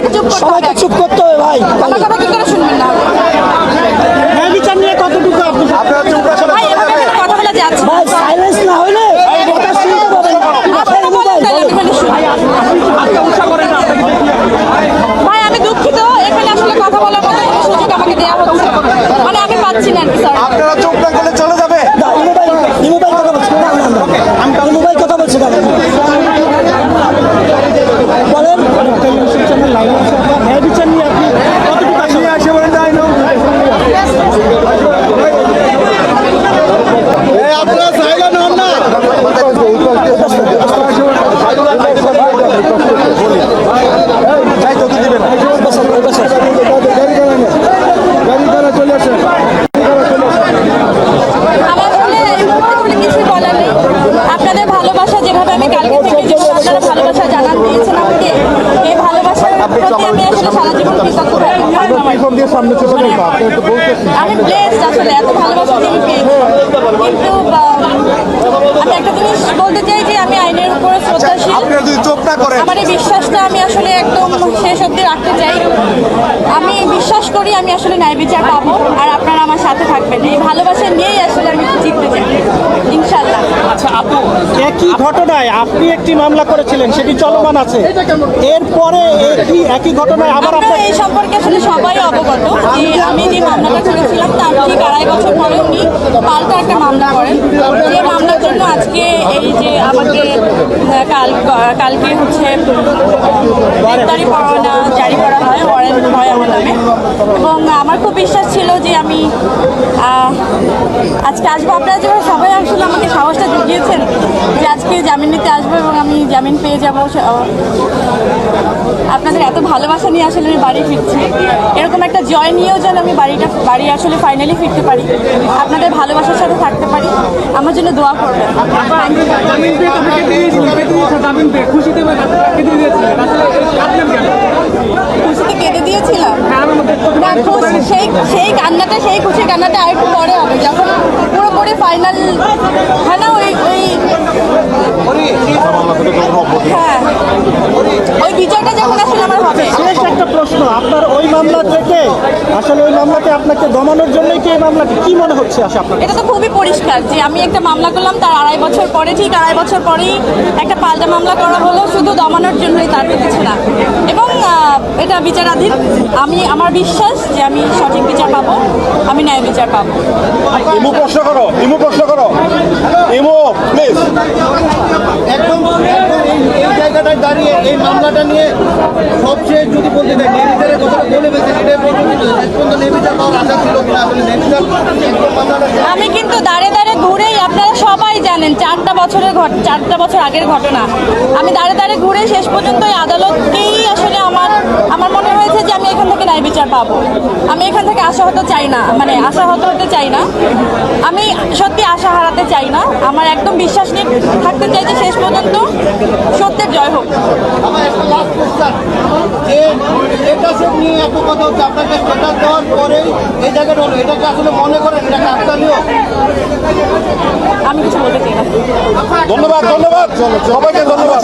আপনাকে চুপ করতে হবে। সবাইকে চুপ করতে হবে ভাই। আমার কথা কি করে শুনবেন না? ন্যায় বিচার নিয়ে কতটুকু আপনি ভাই এভাবে কথা বলা যাচ্ছে ভাই সাইলেন্স না হলে কথা শুনতে পাবেন আপনারা বলেন। তাহলে আমি এখানে শুনি। ভাই আমি দুঃখিত এখানে আসলে কথা বলার মতো সুযোগ আমাকে দেওয়া হচ্ছে মানে আমি পাচ্ছি না স্যার আপনারা চোখ না করলে চলে যাবে। না, ইমু ভাই ইমু ভাই কথা বলছে। না। ইমু ভাই কথা বলছে না বলেন ন্যায় বিচার নিয়ে আপনি কতটুকু আশা আসে বলেন যাই না আপনারা সাইলেন্ট হন না যাই তো দিবেন বসেন, বসেন। গাড়ি দ্বারা চলে আসেন আমার আসলে এই মুহূর্তে আসলে কিছুই বলার নেই আপনাদের ভালোবাসা যেভাবে আমি কালকে থেকে যেভাবে আপনারা ভালোবাসা জানান দিয়েছেন আমাকে এই ভালোবাসার প্রতি আমি দিয়ে সামনে চলে যাব আপনি আমি ব্লেসড আসলে এত ভালোবাসা আমি পেয়েছি। কিন্তু আমি একটা জিনিস বলতে চাই যে আমি আইনের উপরে শ্রদ্ধাশীল। আপনারা যদি চোখ না করেন। আমার এই বিশ্বাসটা আমি আসলে একদম শেষ অবধি রাখতে চাই। আমি বিশ্বাস করি আমি আসলে ন্যায় বিচার পাবো আর আপনারা আমার সাথে থাকবেন। এই ভালোবাসা নিয়েই আসলে একই ঘটনায় আপনি একটি মামলা করেছিলেন সেটি চলমান আছে। এরপরে একই একই ঘটনায় আবার আপনার এই সম্পর্কে আসলে সবাই অবগত যে আমি যে মামলাটা করেছিলাম তার ঠিক আড়াই বছর পরে উনি পাল্টা একটা মামলা করেন। যে মামলার জন্য আজকে এই যে আমাকে কাল কালকে হচ্ছে গ্রেপ্তারি পরোয়ানা জারি করা হয় ওয়ারেন্ট হয় আমার নামে। এবং আমার খুব বিশ্বাস ছিল যে আমি আজকে আসব। আপনারা যেভাবে সবাই আসলে আমাকে সাহসটা জুগিয়েছেন আজকে জামিন নিতে আসব এবং আমি জামিন পেয়ে যাব আপনাদের এত ভালোবাসা নিয়ে আসলে আমি বাড়ি ফিরছি। এরকম একটা জয় নিয়েও যেন আমি বাড়িটা বাড়ি আসলে ফাইনালি ফিরতে পারি। আপনাদের ভালোবাসার সাথে থাকতে পারি। আমার জন্য দোয়া করবেন। খুশিতে কেঁদে দিয়েছিলাম? হ্যাঁ না সেই সেই কান্নাটা সেই খুশির কান্নাটা আর একটু পরে হবে। যখন পুরোপুরি ফাইনাল হয় না ওই ওই হ্যাঁ ওই বিজয়টা যখন আসলে আমার হবে শেষ একটা প্রশ্ন আপনার ওই মামলা থেকে আসলে ওই মামলাতে আপনাকে দমানোর জন্যই কি এই মামলাটি? কি মনে হচ্ছে আসলে আপনার এটা তো খুবই পরিষ্কার যে আমি একটা মামলা করলাম তার আড়াই বছর পরে ঠিক আড়াই বছর পরেই একটা পাল্টা মামলা করা হলো শুধু দমানোর জন্যই তার কিছু না। এবং এটা বিচারাধীন আমি আমার বিশ্বাস যে আমি সঠিক বিচার পাবো আমি ন্যায় বিচার পাবো। ইমু প্রশ্ন করো ইমু প্রশ্ন করো। ইমু প্লিজ একদম একদম এই এই জায়গাটায় দাঁড়িয়ে এই মামলাটা নিয়ে সবচেয়ে যদি বলতে চাই নেভিচারের কথাটা বলে ফেলছেন এটাই বলব শেষ পর্যন্ত পাওয়ার আশা ছিল কিনা, আসলে আমি কিন্তু দাঁড়ে দাঁড়ে ঘুরেই, আপনারা সবাই জানেন, চারটা বছরের ঘট চারটা বছর আগের ঘটনা। আমি দাঁড়ে দাঁড়ে ঘুরে শেষ পর্যন্ত এই আদালতকেই আসলে আমার আমার মনে হয়েছে যে আমি এখান থেকে ন্যায় বিচার পাবো। আমি এখান থেকে আশা হতে চাই না মানে আশাহত হতে চাই না। আমি সত্যি আশা হারাতে চাই না। আমার একদম বিশ্বাস নিয়ে থাকতে চাই যে শেষ পর্যন্ত সত্যের জয় হোক আমার একটা লাস্ট কোশ্চেন যে স্টেটাসের নিয়ে এত কথা হচ্ছে আপনাকে স্টেটাস দেওয়ার পরেই এই জায়গাটা হলো এটাকে আসলে মনে করেন? এটাকে আত্মীয় আমি কিছু বলতে চাই না। ধন্যবাদ ধন্যবাদ। সবাইকে ধন্যবাদ।